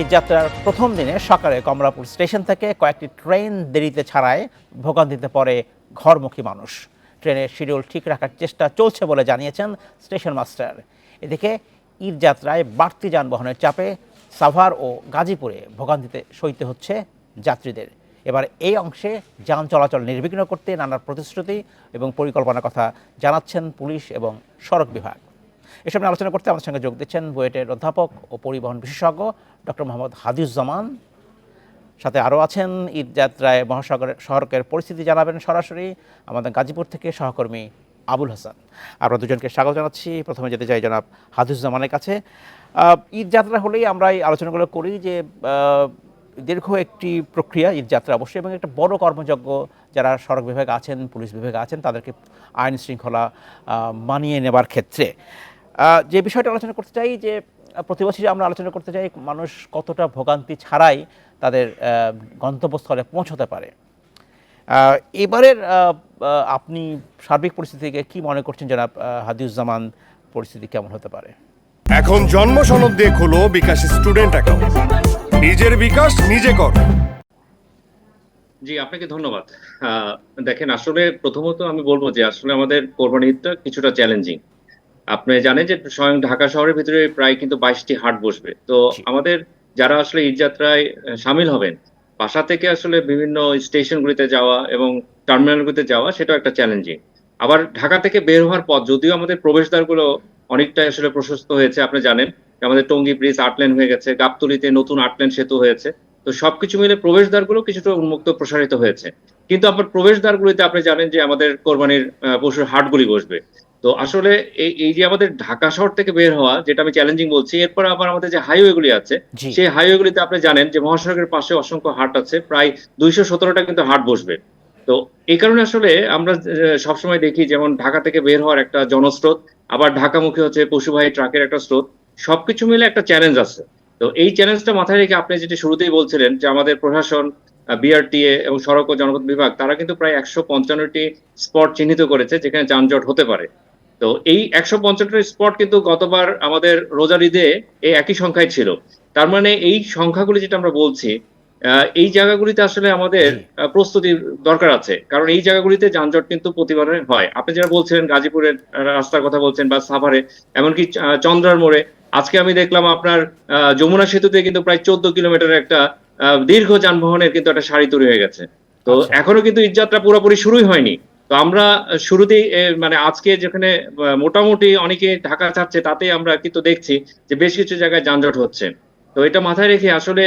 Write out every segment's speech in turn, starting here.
এই যাত্রার প্রথম দিনে সকালে কমলাপুর স্টেশন থেকে কয়েকটি ট্রেন দেরিতে ছাড়ায় ভোগান্তিতে পড়ে ঘরমুখী মানুষ। ট্রেনের শিডিউল ঠিক রাখার চেষ্টা চলছে বলে জানিয়েছেন স্টেশন মাস্টার। এদিকে ঈদ যাত্রায় বাড়তি যানবাহনের চাপে সাভার ও গাজীপুরে ভোগান্তিতে সইতে হচ্ছে যাত্রীদের। এবার এই অংশে যান চলাচল নির্বিঘ্ন করতে নানা প্রতিশ্রুতি এবং পরিকল্পনার কথা জানাচ্ছেন পুলিশ এবং সড়ক বিভাগ। এসব নিয়ে আলোচনা করতে আমাদের সঙ্গে যোগ দিচ্ছেন বুয়েটের অধ্যাপক ও পরিবহন বিশেষজ্ঞ ডক্টর মোহাম্মদ হাদিউজ্জামান সাথে আরও আছেন ঈদ যাত্রায় মহাসাগরের সড়কের পরিস্থিতি জানাবেন সরাসরি আমাদের গাজীপুর থেকে সহকর্মী আবুল হাসান। আমরা দুজনকে স্বাগত জানাচ্ছি। প্রথমে যেতে চাই জনাব হাদিউজ্জামানের কাছে। ঈদ যাত্রা হলেই আমরা এই আলোচনাগুলো করি যে দীর্ঘ একটি প্রক্রিয়া ঈদ যাত্রা অবশ্যই এবং একটা বড় কর্মযজ্ঞ যারা সড়ক বিভাগে আছেন, পুলিশ বিভাগে আছেন, তাদেরকে আইন শৃঙ্খলা মানিয়ে নেবার ক্ষেত্রে। যে বিষয়টা আলোচনা করতে চাই যে আহ, প্রতি বছরই আমরা আলোচনা করতে চাই মানুষ কতটা ভোগান্তি ছাড়াই তাদের আহ, গন্তব্যস্থলে পৌঁছতে পারে। আহ, এবারের আহ, আহ, আপনি সার্বিক পরিস্থিতিকে কি মনে করছেন জনাব হাদিউজ্জামান? পরিস্থিতি কেমন হতে পারে? এখন জন্ম সনদ দিয়ে খোলো বিকাশ স্টুডেন্ট অ্যাকাউন্ট। নিজের বিকাশ নিজে কর। জি আপনাকে ধন্যবাদ। আহ, দেখেন আসলে প্রথমত আমি বলব যে আসলে আমাদের কোরবানি ঈদটা কিছুটা চ্যালেঞ্জিং আপনি জানেন যে স্বয়ং ঢাকা শহরের ভিতরে প্রায় কিন্তু বাইশটি হাট বসবে। তো আমাদের যারা আসলে ঈদ যাত্রায় সামিল হবেন বাসা থেকে আসলে বিভিন্ন স্টেশনগুলিতে যাওয়া এবং টার্মিনালগুলিতে যাওয়া সেটাও একটা চ্যালেঞ্জিং। আবার ঢাকা থেকে বের হওয়ার পথ যদিও আমাদের প্রবেশদ্বারগুলো অনেকটাই আসলে প্রশস্ত হয়েছে আপনি জানেন আমাদের টঙ্গী ব্রিজ আটলেন হয়ে গেছে গাবতলিতে নতুন আটলেন সেতু হয়েছে। তো সবকিছু মিলে প্রবেশদ্বারগুলো কিছুটা উন্মুক্ত প্রসারিত হয়েছে। কিন্তু আপনার প্রবেশদ্বারগুলিতে আপনি জানেন যে আমাদের কোরবানির পশুর হাটগুলি বসবে। তো আসলে এই এই যে আমাদের ঢাকা শহর থেকে বের হওয়া যেটা আমি চ্যালেঞ্জিং বলছি এরপর আবার আমাদের যে হাইওয়েগুলি আছে সেই হাইওয়েগুলিতে আপনি জানেন যে মহাসড়কের পাশে অসংখ্য হাট আছে প্রায় দুইশো সতেরোটা কিন্তু হাট বসবে। তো এই কারণে আসলে আমরা সবসময় দেখি যেমন ঢাকা থেকে বের হওয়ার একটা জনস্রোত আবার ঢাকামুখী হচ্ছে পশুবাহী ট্রাকের একটা স্রোত সবকিছু মিলে একটা চ্যালেঞ্জ আছে। তো এই চ্যালেঞ্জটা মাথায় রেখে আপনি যেটি শুরুতেই বলছিলেন যে আমাদের প্রশাসন বিআরটিএ এবং সড়ক ও জনপথ বিভাগ তারা কিন্তু প্রায় একশো পঞ্চান্নটি স্পট চিহ্নিত করেছে যেখানে যানজট হতে পারে। তো এই একশো পঞ্চান্নটি স্পট কিন্তু গতবার আমাদের রোজার ঈদে এই একই সংখ্যায় ছিল। তার মানে এই সংখ্যাগুলি যেটা আমরা বলছি আহ, এই জায়গাগুলিতে আসলে আমাদের। প্রস্তুতির দরকার আছে। কারণ এই জায়গাগুলিতে যানজট কিন্তু প্রতিবারে হয়। আপনি যারা বলছিলেন গাজীপুরের রাস্তার কথা বলছেন বা সাভারে এমনকি চন্দ্রার মোড়ে আজকে আমি দেখলাম আপনার আহ, যমুনা সেতুতে কিন্তু প্রায় চোদ্দ কিলোমিটার একটা আহ, দীর্ঘ যানবাহনের কিন্তু একটা সারি তৈরি হয়ে গেছে। তো আচ্ছা। এখনও কিন্তু ঈদযাত্রা পুরোপুরি শুরুই হয়নি। আমরা শুরুতেই মানে আজকে যেখানে মোটামুটি অনেকে ঢাকা ছাড়ছে তাতে আমরা কিন্তু দেখছি যে বেশ কিছু জায়গায় যানজট হচ্ছে। তো এটা মাথায় রেখে আসলে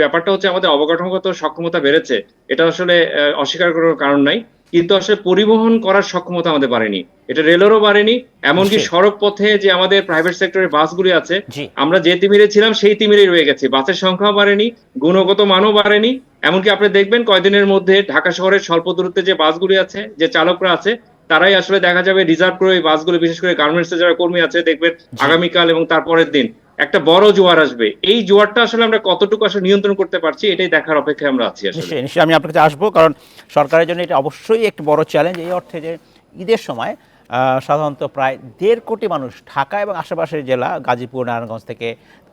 ব্যাপারটা হচ্ছে আমাদের অবকাঠামোগত সক্ষমতা বেড়েছে। এটা আসলে অস্বীকার করার কারণ নাই। কিন্তু আসলে পরিবহন করার সক্ষমতা আমাদের বাড়েনি। এটা রেলেরও বাড়েনি এমনকি সড়ক পথে যে আমাদের প্রাইভেট সেক্টরের বাসগুলি আছে আমরা যে তিমিরে ছিলাম সেই তিমিরেই রয়ে গেছে। বাসের সংখ্যাও বাড়েনি গুণগত মানও বাড়েনি। এমনকি আপনি দেখবেন কয়দিনের মধ্যে ঢাকা শহরের স্বল্প দূরত্বে যে বাসগুলি আছে যে চালকরা আছে তারাই আসলে দেখা যাবে রিজার্ভ করে ওই বাসগুলো বিশেষ করে গার্মেন্টস যারা কর্মী আছে দেখবেন আগামীকাল এবং তারপরের দিন একটা বড় জোয়ার আসবে। এই জোয়ারটা আসলে আমরা কতটুকু আসলে নিয়ন্ত্রণ করতে পারছি এটাই দেখার অপেক্ষায় আমরা আছি আসলে। নিশ্চয়ই নিশ্চয়ই আমি আপনার কাছে আসব কারণ সরকারের জন্য এটা অবশ্যই একটি বড় চ্যালেঞ্জ এই অর্থে যে ঈদের সময় আহ, সাধারণত প্রায় দেড় কোটি মানুষ ঢাকা এবং আশেপাশের জেলা গাজীপুর নারায়ণগঞ্জ থেকে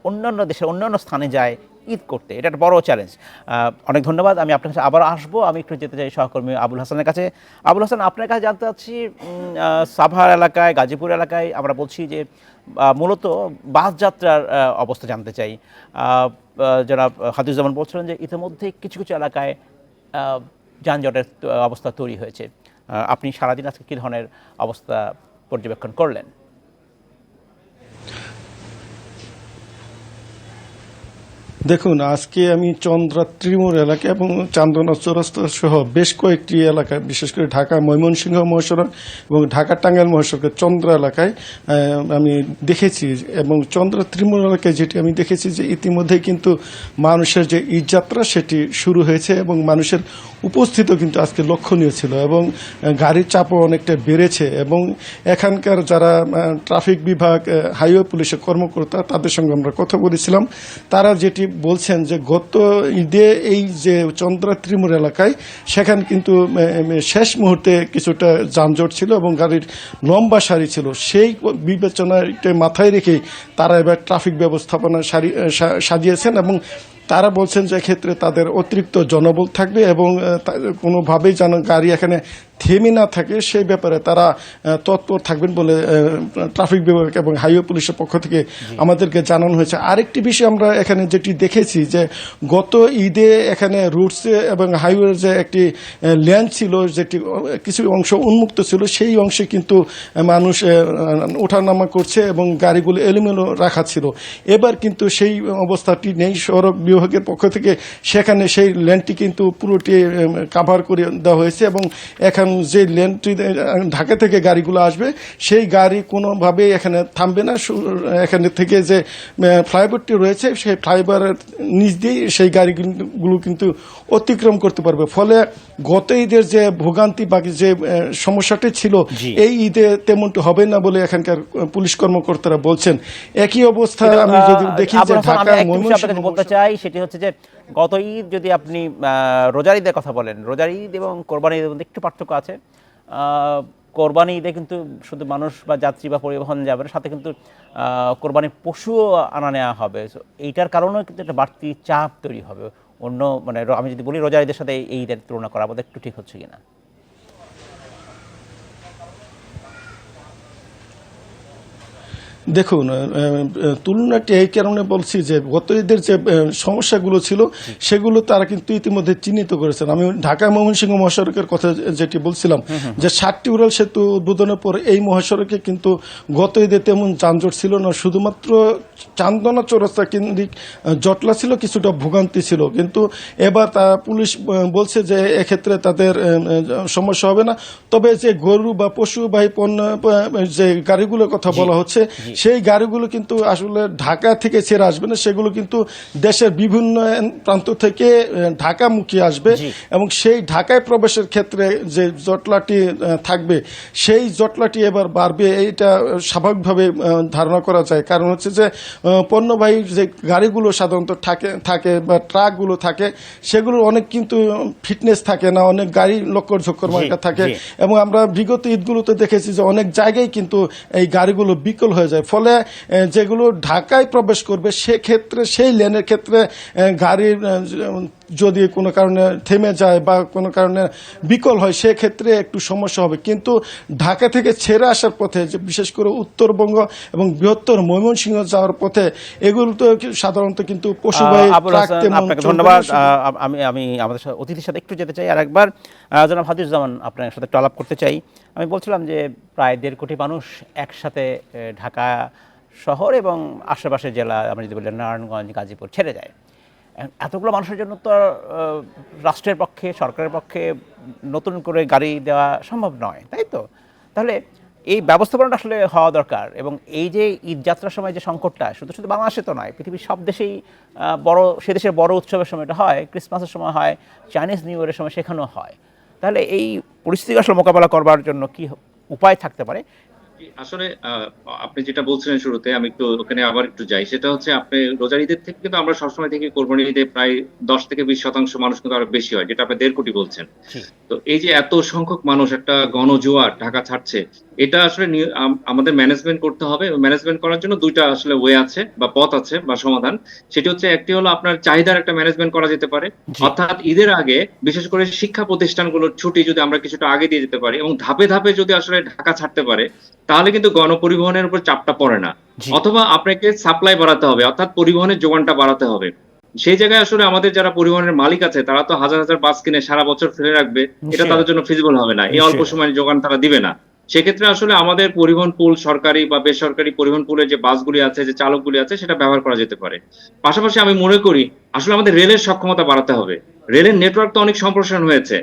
অন্যান্য দেশের অন্যান্য স্থানে যায় ঈদ করতে। এটা একটা বড় চ্যালেঞ্জ অনেক ধন্যবাদ। আমি আপনার কাছে আবার আসব। আমি একটু যেতে চাই সহকর্মী আবুল হাসানের কাছে। আবুল হাসান, আপনার কাছে জানতে চাচ্ছি সাভার এলাকায়, গাজীপুর এলাকায় আমরা বলছি যে মূলত বাস যাত্রার অবস্থা জানতে চাই। যারা জনাব বলছিলেন যে, ইতিমধ্যে কিছু কিছু এলাকায় যানজটের অবস্থা তৈরি হয়েছে। আপনি সারাদিন আজকে কী ধরনের অবস্থা পর্যবেক্ষণ করলেন? দেখুন, আজকে আমি চন্দ্রা ত্রিমুর এলাকা এবং চান্দনা চৌরাস্তা সহ বেশ কয়েকটি এলাকা, বিশেষ করে ঢাকা ময়মনসিংহ মহাসড়ক এবং ঢাকা টাঙ্গাইল মহাসড়কের চন্দ্রা এলাকায় আমি দেখেছি এবং চন্দ্রা ত্রিমুর এলাকায় যেটি আমি দেখেছি যে ইতিমধ্যে কিন্তু মানুষের যে ঈদযাত্রা সেটি শুরু হয়েছে এবং মানুষের উপস্থিতও কিন্তু আজকে লক্ষণীয় ছিল এবং গাড়ির চাপও অনেকটা বেড়েছে এবং এখানকার যারা ট্রাফিক বিভাগ হাইওয়ে পুলিশের কর্মকর্তা তাদের সঙ্গে আমরা কথা বলেছিলাম। তারা যেটি বলছেন যে গত ঈদে এই যে চন্দ্রা ত্রিমুর এলাকায়, সেখানে কিন্তু শেষ মুহূর্তে কিছুটা যানজট ছিল এবং গাড়ির লম্বা সারি ছিল। সেই বিবেচনাটা মাথায় রেখে তারা এবার ট্রাফিক ব্যবস্থাপনা সাজিয়েছেন এবং তারা বলছেন যে ক্ষেত্রে তাদের অতিরিক্ত জনবল থাকবে এবং কোনোভাবেই যেন গাড়ি এখানে থেমে না থাকে, সেই ব্যাপারে তারা তৎপর থাকবেন বলে ট্রাফিক বিভাগ এবং হাইওয়ে পুলিশের পক্ষ থেকে আমাদেরকে জানানো হয়েছে। আরেকটি বিষয় আমরা এখানে যেটি দেখেছি যে, গত ঈদে এখানে রুটসে এবং হাইওয়ের যে একটি লেন ছিল, যেটি কিছু অংশ উন্মুক্ত ছিল, সেই অংশে কিন্তু মানুষ ওঠানামা করছে এবং গাড়িগুলো এলোমেলো রাখা ছিল। এবার কিন্তু সেই অবস্থাটি নেই। সড়ক বিভাগের পক্ষ থেকে সেখানে সেই লেনটি কিন্তু পুরোটি কাভার করে দেওয়া হয়েছে এবং এখন যে লেনটি ঢাকা থেকে গাড়িগুলো আসবে সেই গাড়ি কোনোভাবে এখানে থামবে না। এখানে থেকে যে ফ্লাইওভারটি রয়েছে সেই ফ্লাইওভারের নিচ দিয়েই সেই গাড়িগুলো কিন্তু অতিক্রম করতে পারবে। ফলে গত ঈদের যে ভোগান্তি বা যে সমস্যাটি ছিল এই ঈদে তেমনটি হবে না বলে এখানকার পুলিশ কর্মকর্তারা বলছেন। একই অবস্থা আমি যদি দেখি যে ঢাকা বলতে চাই সেটি হচ্ছে যে গত ঈদ যদি আপনি রোজার ঈদের কথা বলেন রোজার ঈদ এবং কোরবানি ঈদের মধ্যে একটু পার্থক্য আছে। কোরবানি ঈদে কিন্তু শুধু মানুষ বা যাত্রী বা পরিবহন যাবে না, সাথে কিন্তু কোরবানির পশুও আনা নেওয়া হবে। এইটার কারণেও কিন্তু একটা বাড়তি চাপ তৈরি হবে। অন্য মানে আমি যদি বলি রোজার ঈদের সাথে এই ঈদের তুলনা করা আমাদের একটু ঠিক হচ্ছে কিনা? দেখুন তুলনাটি এই কারণে বলছি যে গত ঈদের যে সমস্যাগুলো ছিল সেগুলো তারা কিন্তু ইতিমধ্যে চিহ্নিত করেছেন। আমি ঢাকা ময়মনসিংহ মহাসড়কের কথা যেটি বলছিলাম যে ষাটটি উড়াল সেতু উদ্বোধনের পর এই মহাসড়কে কিন্তু গত ঈদে তেমন যানজট ছিল না। শুধুমাত্র চান্দনা চৌরাস্তা কেন্দ্রিক জটলা ছিল কিছুটা ভোগান্তি ছিল। কিন্তু এবার তা পুলিশ বলছে যে এক্ষেত্রে তাদের সমস্যা হবে না। তবে যে গরু বা পশুবাহী পণ্য যে গাড়িগুলোর কথা বলা হচ্ছে সেই গাড়িগুলো কিন্তু আসলে ঢাকা থেকে ছেড়ে আসবে না সেগুলো কিন্তু দেশের বিভিন্ন প্রান্ত থেকে ঢাকামুখী আসবে এবং সেই ঢাকায় প্রবেশের ক্ষেত্রে যে জটলাটি থাকবে সেই জটলাটি এবার বাড়বে এইটা স্বাভাবিকভাবে ধারণা করা যায়। কারণ হচ্ছে যে পণ্যবাহী যে গাড়িগুলো সাধারণত থাকে থাকে বা ট্রাকগুলো থাকে সেগুলোর অনেক কিন্তু ফিটনেস থাকে না অনেক গাড়ি লক্কর ঝক্কর মার্কা থাকে এবং আমরা বিগত ঈদগুলোতে দেখেছি যে অনেক জায়গায় কিন্তু এই গাড়িগুলো বিকল হয়ে যায়। ফলে যেগুলো ঢাকায় প্রবেশ করবে সেক্ষেত্রে সেই লেনের ক্ষেত্রে গাড়ির যদি কোনো কারণে থেমে যায় বা কোনো কারণে বিকল হয় সেক্ষেত্রে একটু সমস্যা হবে। কিন্তু ঢাকা থেকে ছেড়ে আসার পথে যে বিশেষ করে উত্তরবঙ্গ এবং বৃহত্তর ময়মনসিংহ যাওয়ার পথে এগুলো তো সাধারণত কিন্তু পশুবাহী আপনাকে ধন্যবাদ। আমি আমি আমাদের অতিথির সাথে একটু যেতে চাই। আর একবার জনাব হাদিসুজ্জামান আপনার সাথে একটু আলাপ করতে চাই। আমি বলছিলাম যে প্রায় দেড় কোটি মানুষ একসাথে ঢাকা শহর এবং আশেপাশের জেলা আমরা যদি বলি নারায়ণগঞ্জ গাজীপুর ছেড়ে যায়। এতগুলো মানুষের জন্য তো রাষ্ট্রের পক্ষে, সরকারের পক্ষে নতুন করে গাড়ি দেওয়া সম্ভব নয়, তাই তো? তাহলে এই ব্যবস্থাপনাটা আসলে হওয়া দরকার এবং এই যে ঈদ যাত্রার সময় যে সংকটটা, শুধু শুধু বাংলাদেশে তো নয়, পৃথিবীর সব দেশেই বড়, সে দেশের বড় উৎসবের সময়টা হয়, ক্রিসমাসের সময় হয়, চাইনিজ নিউ ইয়ারের সময় সেখানেও হয়। তাহলে এই পরিস্থিতি আসলে মোকাবেলা করবার জন্য কি উপায় থাকতে পারে? আসলে আহ, আপনি যেটা বলছিলেন শুরুতে আমি একটু ওখানে আবার একটু যাই সেটা হচ্ছে আপনি রোজার ঈদের থেকে কিন্তু আমরা সবসময় দেখি কোরবানি ঈদে প্রায় দশ থেকে বিশ শতাংশ মানুষ কিন্তু আরও বেশি হয় যেটা আপনি দেড় কোটি বলছেন। তো এই যে এত সংখ্যক মানুষ একটা গণজোয়ার ঢাকা ছাড়ছে এটা আসলে আমাদের ম্যানেজমেন্ট করতে হবে ম্যানেজমেন্ট করার জন্য দুইটা আসলে ওয়ে আছে বা পথ আছে বা সমাধান। সেটি হচ্ছে একটি হলো আপনার চাহিদার একটা ম্যানেজমেন্ট করা যেতে পারে অর্থাৎ ঈদের আগে বিশেষ করে শিক্ষা প্রতিষ্ঠানগুলোর ছুটি যদি আমরা কিছুটা আগে দিয়ে যেতে পারি এবং ধাপে ধাপে যদি আসলে ঢাকা ছাড়তে পারে তাহলে কিন্তু গণপরিবহনের উপর চাপটা পড়ে না। অথবা আপনাকে সাপ্লাই বাড়াতে হবে অর্থাৎ পরিবহনের যোগানটা বাড়াতে হবে। সেই জায়গায় আসলে আমাদের যারা পরিবহনের মালিক আছে তারা তো হাজার হাজার বাস কিনে সারা বছর ফেলে রাখবে এটা তাদের জন্য ফিজিবল হবে না। এই অল্প। সময়ের যোগান তারা দিবে না। সেক্ষেত্রে আসলে আমাদের পরিবহন পুল সরকারি বা বেসরকারি পরিবহন পুলের যে বাসগুলি আছে যে চালকগুলি আছে সেটা ব্যবহার করা যেতে পারে। পাশাপাশি আমি মনে করি আসলে আমাদের রেলের সক্ষমতা বাড়াতে হবে। রেলের নেটওয়ার্ক তো অনেক সম্প্রসারণ হয়েছে।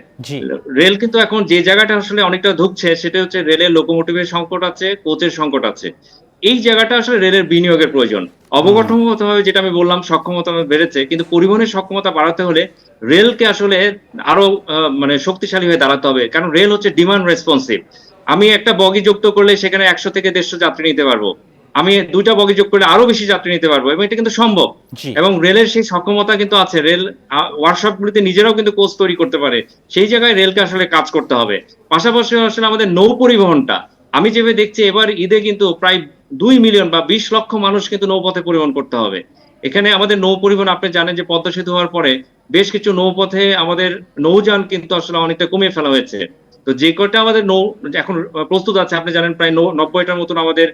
রেল কিন্তু এখন যে জায়গাটা আসলে অনেকটা ধুকছে সেটা হচ্ছে রেলের লোকোমোটিভের সংকট আছে কোচের সংকট আছে। এই জায়গাটা আসলে রেলের বিনিয়োগের প্রয়োজন। অবকাঠামোগতভাবে যেটা আমি বললাম সক্ষমতা বেড়েছে কিন্তু পরিবহনের সক্ষমতা বাড়াতে হলে রেলকে আসলে আরও মানে শক্তিশালী হয়ে দাঁড়াতে হবে। কারণ রেল হচ্ছে ডিমান্ড রেসপন্সিভ আমি একটা বগি যুক্ত করলে সেখানে একশো থেকে দেড়শো যাত্রী নিতে পারব। আমি দুইটা বগি যোগ করে আরও বেশি যাত্রী নিতে পারব এবং এটা কিন্তু সম্ভব। এবং রেলের সেই সক্ষমতা কিন্তু আছে। রেল ওয়ার্কশপ গুলিতে নিজেরাও কিন্তু কোচ তৈরি করতে পারে। সেই জায়গায় রেলকে আসলে কাজ করতে হবে। পাশাপাশি আসলে আমাদের নৌ পরিবহনটা। আমি যেভাবে দেখছি এবার ঈদে কিন্তু প্রায় দুই মিলিয়ন বা বিশ লক্ষ মানুষ কিন্তু নৌপথে পরিবহন করতে হবে। এখানে আমাদের নৌ পরিবহন আপনি জানেন যে পদ্মা সেতু হওয়ার পরে বেশ কিছু নৌপথে আমাদের নৌযান কিন্তু আসলে অনেকটা কমিয়ে ফেলা হয়েছে। তো যে কটা আমাদের নৌ এখন প্রস্তুত আছে আপনি জানেন প্রায় নৌ- নব্বইটার মতন আমাদের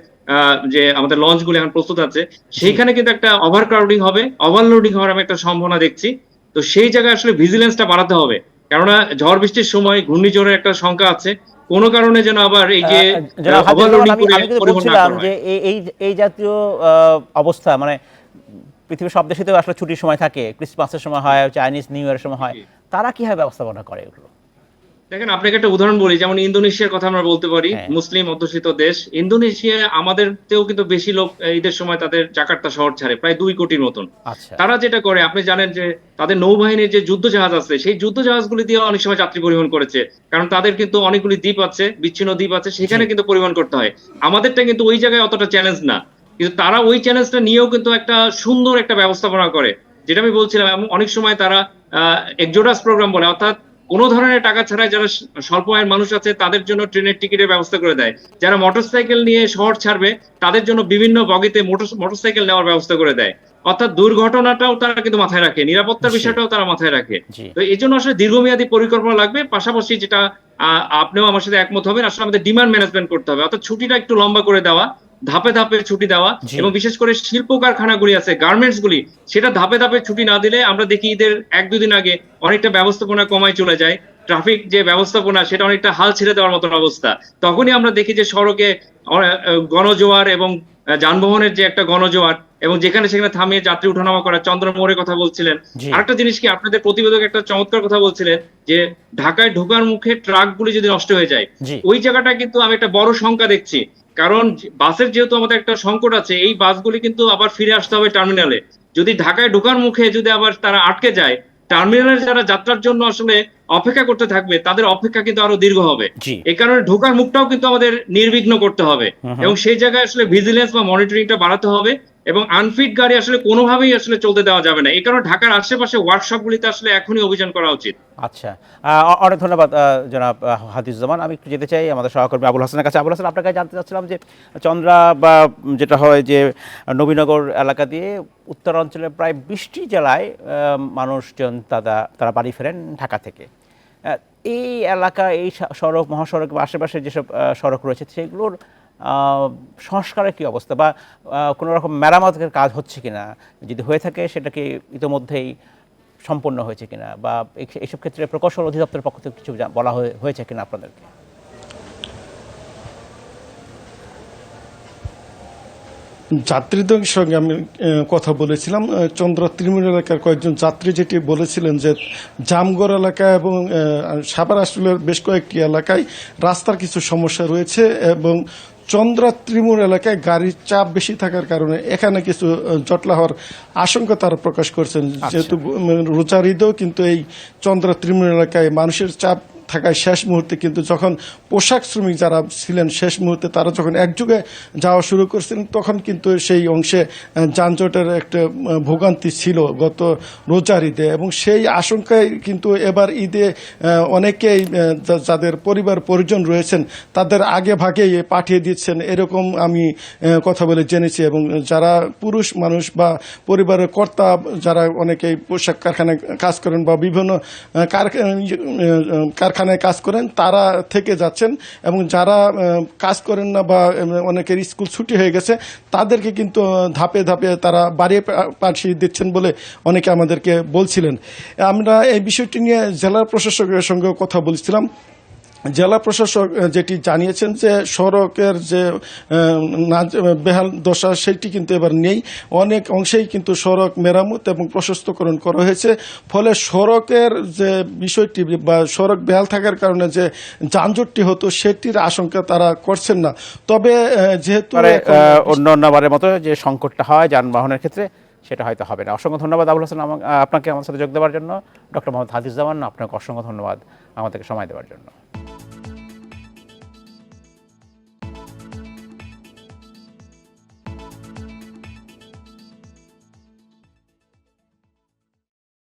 যে আমাদের লঞ্চগুলো এখন প্রস্তুত আছে সেইখানে কিন্তু একটা ওভার ক্রাউডিং হবে ওভারলোডিং হওয়ার আমি একটা সম্ভাবনা দেখছি। তো সেই জায়গায় আসলে ভিজিলেন্সটা বাড়াতে হবে। কেননা ঝড় বৃষ্টির সময় ঘূর্ণিঝড়ের একটা সংখ্যা আছে। কোনো কারণে যেন আবার এই যে বলছিলাম এই- এই জাতীয় অবস্থা মানে পৃথিবীর সব দেশেতেও আসলে ছুটির সময় থাকে ক্রিসমাসের সময় হয় চাইনিজ নিউ ইয়ারের সময় হয়। তারা কীভাবে ব্যবস্থাপনা করে এগুলো? দেখেন আপনাকে একটা উদাহরণ বলি যেমন ইন্দোনেশিয়ার কথা আমরা বলতে পারি হ্যাঁ। মুসলিম অধ্যুষিত দেশ। ইন্দোনেশিয়া আমাদের তেও কিন্তু বেশি লোক ঈদের সময় তাদের জাকার্তা শহর ছাড়ে প্রায় দুই কোটির মতন। আচ্ছা। তারা যেটা করে আপনি জানেন যে তাদের নৌবাহিনীর যে যুদ্ধ জাহাজ আছে সেই যুদ্ধ জাহাজগুলি দিয়ে অনেক সময় যাত্রী পরিবহন করেছে। কারণ তাদের কিন্তু অনেকগুলি দ্বীপ আছে বিচ্ছিন্ন দ্বীপ আছে সেখানে কিন্তু পরিবহন করতে হয়। আমাদেরটা কিন্তু ওই জায়গায় অতটা চ্যালেঞ্জ না। কিন্তু তারা ওই চ্যালেঞ্জটা নিয়েও কিন্তু একটা সুন্দর একটা ব্যবস্থাপনা করে। যেটা আমি বলছিলাম অনেক সময় তারা একজোডাস প্রোগ্রাম বলে অর্থাৎ কোনো ধরনের টাকা ছাড়াই যারা স্বল্প আয়ের মানুষ আছে তাদের জন্য ট্রেনের টিকিটের ব্যবস্থা করে দেয়। যারা মোটরসাইকেল নিয়ে শহর ছাড়বে তাদের জন্য বিভিন্ন বগিতে মোটর মোটরসাইকেল নেওয়ার ব্যবস্থা করে দেয়। অর্থাৎ দুর্ঘটনাটাও তারা কিন্তু মাথায় রাখে নিরাপত্তার বিষয়টাও তারা মাথায় রাখে। তো এই জন্য আসলে দীর্ঘমেয়াদী পরিকল্পনা লাগবে পাশাপাশি যেটা আহ, আপনিও আমার সাথে একমত হবেন আসলে আমাদের ডিমান্ড ম্যানেজমেন্ট করতে হবে। অর্থাৎ ছুটিটা একটু লম্বা করে দেওয়া ধাপে ধাপে ছুটি দেওয়া এবং বিশেষ করে শিল্প কারখানাগুলি আছে গার্মেন্টস গুলি সেটা ধাপে ধাপে ছুটি না দিলে আমরা দেখি ঈদের এক দুদিন আগে অনেকটা ব্যবস্থাপনা কমায় চলে যায় ট্রাফিক যে ব্যবস্থাপনা সেটা অনেকটা হাল ছেড়ে দেওয়ার মতন অবস্থা। তখনই আমরা দেখি যে সড়কে গণজোয়ার এবং যানবাহনের যে একটা গণজোয়ার এবং যেখানে সেখানে থামিয়ে যাত্রী উঠানামা করা চন্দ্রমোহরের কথা বলছিলেন। আরেকটা জিনিস কি আপনাদের প্রতিবেদক একটা চমৎকার কথা বলছিলেন যে ঢাকায় ঢোকার মুখে ট্রাকগুলি যদি নষ্ট হয়ে যায় ওই জায়গাটা কিন্তু আমি একটা বড় সংখ্যা দেখছি। কারণ বাসের যেহেতু আমাদের একটা সংকট আছে এই বাসগুলি কিন্তু আবার ফিরে আসতে হবে টার্মিনালে। যদি ঢাকায় ঢোকার মুখে যদি আবার তারা আটকে যায় টার্মিনালে যারা যাত্রার জন্য আসলে অপেক্ষা করতে থাকবে তাদের অপেক্ষা কিন্তু আরও দীর্ঘ হবে। এই কারণে ঢোকার মুখটাও কিন্তু আমাদের নির্বিঘ্ন করতে হবে। এবং সেই জায়গায় আসলে ভিজিলেন্স বা মনিটরিংটা বাড়াতে হবে। এবং আনফিট গাড়ি আসলে কোনোভাবেই আসলে চলতে দেওয়া যাবে না। এই কারণে ঢাকার আশেপাশে ওয়ার্কশপগুলিতে আসলে এখনই অভিযান করা উচিত। আচ্ছা। অনেক ধন্যবাদ জনাব হাদিসুজ্জামান। আমি একটু যেতে চাই, আমাদের সহকর্মী আবুল হাসানের কাছে। আবুল হাসান, আপনার কাছে জানতে চাচ্ছিলাম যে চন্দ্রা বা যেটা হয় যে নবীনগর এলাকা দিয়ে উত্তরাঞ্চলের প্রায় বিশটি জেলায় মানুষজন তারা তারা বাড়ি ফেরেন ঢাকা থেকে। এই এলাকা, এই সড়ক, মহাসড়ক বা আশেপাশে যেসব সড়ক রয়েছে, সেগুলোর সংস্কারের কি অবস্থা বা কোনো রকম মেরামতের কাজ হচ্ছে কিনা? যদি হয়ে থাকে, সেটা কি ইতোমধ্যেই সম্পন্ন হয়েছে কিনা? বা এইসব ক্ষেত্রে প্রকৌশল অধিদপ্তরের পক্ষ থেকে কিছু বলা হয়ে- হয়েছে কিনা আপনাদেরকে? যাত্রীদের সঙ্গে আমি কথা বলেছিলাম। চন্দ্র ত্রিমুর এলাকার কয়েকজন যাত্রী যেটি বলেছিলেন যে, জামগড় এলাকা এবং সাভার আসলের বেশ কয়েকটি এলাকায় রাস্তার কিছু সমস্যা রয়েছে এবং চন্দ্রা ত্রিমুর এলাকায় গাড়ির চাপ বেশি থাকার কারণে এখানে কিছু জটলা হওয়ার আশঙ্কা তারা প্রকাশ করছেন। যেহেতু রোজা রোজার ঈদেও কিন্তু এই চন্দ্রা ত্রিমুর এলাকায় মানুষের চাপ থাকায় শেষ মুহূর্তে কিন্তু যখন পোশাক শ্রমিক যারা ছিলেন শেষ মুহূর্তে তারা যখন একযুগে যাওয়া শুরু করছিলেন, তখন কিন্তু সেই অংশে যানজটের একটা ভোগান্তি ছিল গত রোজার ঈদে। এবং সেই আশঙ্কায় কিন্তু এবার ঈদে অনেকেই যাদের পরিবার, পরিজন রয়েছেন, তাদের আগে ভাগেই পাঠিয়ে দিচ্ছেন। এরকম আমি কথা বলে জেনেছি। এবং যারা পুরুষ মানুষ বা পরিবারের কর্তা, যারা অনেকেই পোশাক কারখানায় কাজ করেন বা বিভিন্ন কারখানা কারখানায় কাজ করেন, তারা থেকে যাচ্ছেন এবং যারা কাজ করেন না বা অনেকের স্কুল ছুটি হয়ে গেছে, তাদেরকে কিন্তু ধাপে ধাপে তারা বাড়িয়ে পাঠিয়ে দিচ্ছেন বলে অনেকে আমাদেরকে বলছিলেন। আমরা এই বিষয়টি নিয়ে জেলা প্রশাসকের সঙ্গেও কথা বলছিলাম। জেলা প্রশাসক যেটি জানিয়েছেন যে সড়কের যে বেহাল দশা সেটি কিন্তু এবার নেই। অনেক অংশেই কিন্তু সড়ক মেরামত এবং প্রশস্তকরণ করা হয়েছে। ফলে সড়কের যে বিষয়টি বা সড়ক বেহাল থাকার কারণে যে যানজটটি হতো সেটির আশঙ্কা তারা করছেন না। তবে যেহেতু অন্য অন্যবারের মতো যে সংকটটা হয় যানবাহনের ক্ষেত্রে সেটা হয়তো হবে না। অসংখ্য ধন্যবাদ আবুল হাসান আপনাকে আমার সাথে যোগ দেওয়ার জন্য। ডক্টর মোহাম্মদ জামান আপনাকে অসংখ্য ধন্যবাদ আমাদেরকে সময় দেওয়ার জন্য।